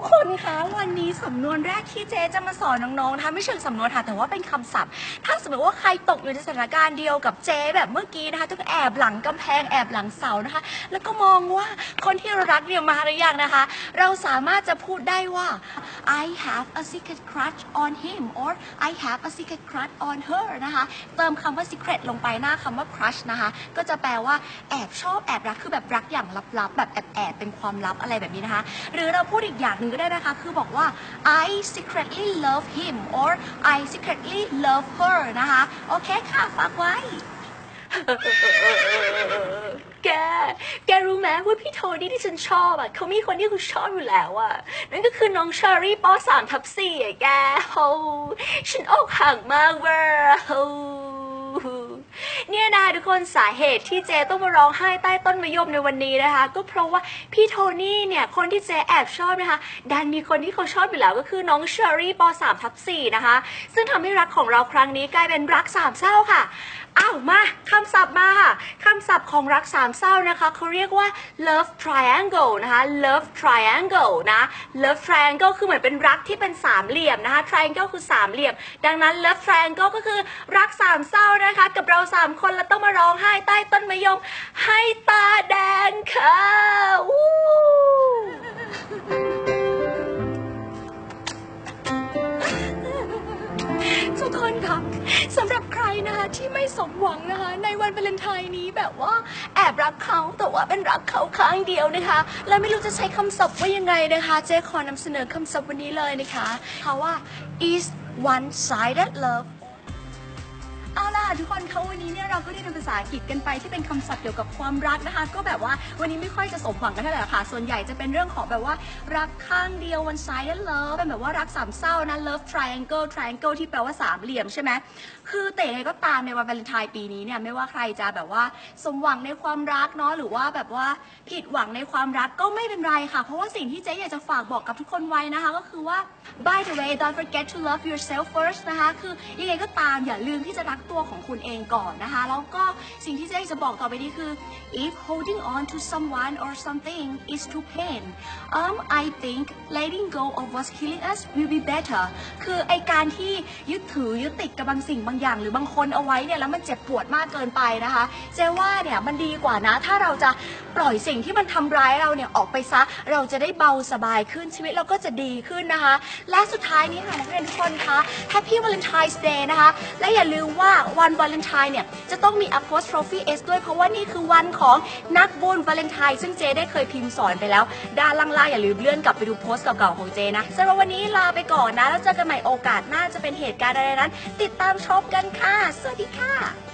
哭。ทุกคนคะวันนี้สำนวนแรกที่เจ๊จะมาสอนน้องๆนะคะไม่เชิงสำนวนค่ะแต่ว่าเป็นคำศัพท์ ถ้าสมมติว่าใครตกอยู่ในสถานการณ์เดียวกับเจ๊แบบเมื่อกี้นะคะต้องแอบหลังกำแพงแอบหลังเสานะคะ แล้วก็มองว่าคนที่เรารักเนี่ยมาหรือยังนะคะ เราสามารถจะพูดได้ว่า I have a secret crush on him or I have a secret crush on her นะคะ เติมคำว่า secret ลงไปหน้าคำว่า crush นะคะ ก็จะแปลว่าแอบชอบแอบรักคือแบบรักอย่างลับๆแบบแอบๆเป็นความลับอะไรแบบนี้นะคะ หรือเราพูดอีกอย่างหนึ่งก็ได้นะคะ คือบอกว่า I secretly love him or I secretly love her นะคะ โอเคค่ะฝากไว้ แก แกรู้ไหมว่าพี่โทนี่ที่ฉันชอบอะเขามีคนที่คุณชอบอยู่แล้วอะ นั่นก็คือน้องเชอรี่ปสามทับสี่อะแกโฮฉันอกหักมากเวอร์โฮ เนี่ยนะทุกคนสาเหตุที่เจต้องมาร้องไห้ใต้ต้นมะยมในวันนี้นะคะ ก็เพราะว่าพี่โทนี่เนี่ยคนที่เจแอบชอบนะคะ ดันมีคนที่เขาชอบอยู่แล้วก็คือน้องเชอรี่ปสามทับสี่นะคะ ซึ่งทำให้รักของเราครั้งนี้กลายเป็นรักสามเศร้าค่ะอ้าวมาคำศัพท์มาค่ะคำศัพท์ของรักสามเศร้านะคะเขาเรียกว่า love triangle นะคะ love triangle นะ love triangle คือเหมือนเป็นรักที่เป็นสามเหลี่ยมนะคะ triangle คือสามเหลี่ยม ดังนั้น love triangle ก็คือรักสามเศร้านะคะ กับเราสามคนแล้วต้องมาร้องไห้ใต้ต้นมะยม ให้ตาแดงค่ะทุกคนคะสำหรับใครนะคะที่ไม่สมหวังนะคะในวันวาเลนไทน์นี้แบบว่าแอบรักเขาแต่ว่าเป็นรักเขาข้างเดียวนะคะ และไม่รู้จะใช้คำศัพท์ว่ายังไงนะคะ เจ๊ขอนำเสนอคำศัพท์วันนี้เลยนะคะเขาว่า is one sided love เอาล่ะทุกคนเขาวันนี้เนี่ยเราก็ได้เรียนภาษาอังกฤษกันไปที่เป็นคำศัพท์เกี่ยวกับความรักนะคะ ก็แบบว่าวันนี้ไม่ค่อยจะสมหวังกันเท่าไหร่หรอกค่ะ ส่วนใหญ่จะเป็นเรื่องของแบบว่ารักข้างเดียว one sided love เป็นแบบว่ารักสามเศร้านะ love triangle triangle ที่แปลว่าสามเหลี่ยมใช่ไหมคือแต่ยังไงก็ตามในวันวาเลนไทน์ปีนี้เนี่ยไม่ว่าใครจะแบบว่าสมหวังในความรักเนาะหรือว่าแบบว่าผิดหวังในความรักก็ไม่เป็นไรค่ะ เพราะว่าสิ่งที่เจ๊อยากจะฝากบอกกับทุกคนไว้นะคะ ก็คือว่า by the way don't forget to love yourself first นะคะคือยังไงก็ตามอย่าลืมที่จะรักตัวของคุณเองก่อนนะคะ แล้วก็สิ่งที่เจ๊จะบอกต่อไปนี้คือ if holding on to someone or something is too pain um I think letting go of what's killing us will be better คือไอการที่ยึดถือยึดติดกับบางสิ่งบางอย่าง หรือบางคนเอาไว้เนี่ยแล้วมันเจ็บปวดมากเกินไปนะคะ เจ๊ว่าเนี่ยมันดีกว่านะ ถ้าเราจะปล่อยสิ่งที่มันทำร้ายเราเนี่ยออกไปซะ เราจะได้เบาสบายขึ้นชีวิตเราก็จะดีขึ้นนะคะ และสุดท้ายนี้ค่ะนักเรียนทุกคนคะ Happy Valentine's Day นะคะ และอย่าลืมว่าวันวาเลนไทน์เนี่ยจะต้องมี apostrophe s ด้วยเพราะว่านี่คือวันของนักบุญวาเลนไทน์ซึ่งเจได้เคยพิมพ์สอนไปแล้ว ด้านล่างๆอย่าลืมเลื่อนกลับไปดูโพสต์เก่าๆของเจนะสำหรับวันนี้ลาไปก่อนนะ แล้วเจอกันใหม่โอกาสหน้าจะเป็นเหตุการณ์อะไรนั้น ติดตามชมกันค่ะ สวัสดีค่ะ